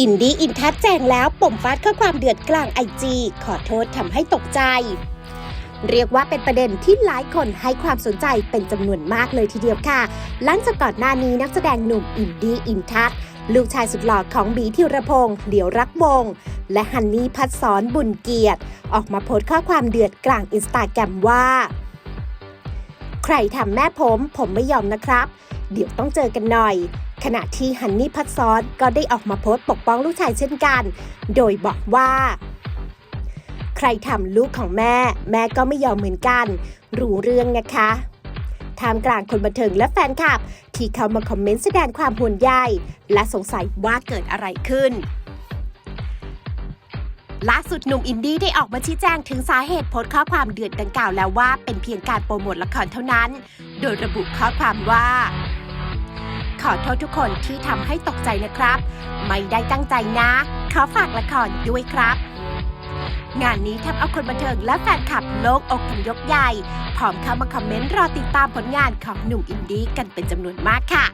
อินดี้อินทัศแจงแล้วปมฟาดข้อความเดือดกลางไอจีขอโทษทำให้ตกใจ เรียกว่าเป็นประเด็นที่หลายคนให้ความสนใจเป็นจำนวนมากเลยทีเดียวค่ะ หลังจากก่อนหน้านี้นักแสดงหนุ่มอินดี้อินทัศลูกชายสุดหล่อของบีธีรพงษ์เหลียวรักวง และฮันนี่พัดสอนบุญเกียรติ ออกมาโพสต์ข้อความเดือดกลางอินสตาแกรมว่า ใครทำแม่ผมผมไม่ยอมนะครับ เดี๋ยวต้องเจอกันหน่อย ขณะที่ฮันนี่พัดซ้อนก็ได้ออกมาโพสต์ปกป้องลูกชายเช่นกัน โดยบอกว่า ใครทำลูกของแม่ แม่ก็ไม่ยอมเหมือนกัน รู้เรื่องนะคะท่ามกลางคนบันเทิงและแฟนคลับ ที่เข้ามาคอมเมนต์แสดงความห่วงใยและสงสัยว่าเกิดอะไรขึ้นล่าสุดหนุ่มอินดี้ได้ออกมาชี้แจงถึงสาเหตุโพสต์ข้อความเดือดดังกล่าวแล้วว่าเป็นเพียงการโปรโมทละครเท่านั้น โดยระบุข้อความว่า ขอโทษทุกคนที่ทำให้ตกใจนะครับ ไม่ได้ตั้งใจนะ ขอฝากละครด้วยครับ งานนี้ทำเอาคนบันเทิงและแฟนคลับโลกอกกันยกใหญ่ พร้อมเข้ามาคอมเมนต์รอติดตามผลงานของหนุ่มอินดี้กันเป็นจำนวนมากค่ะ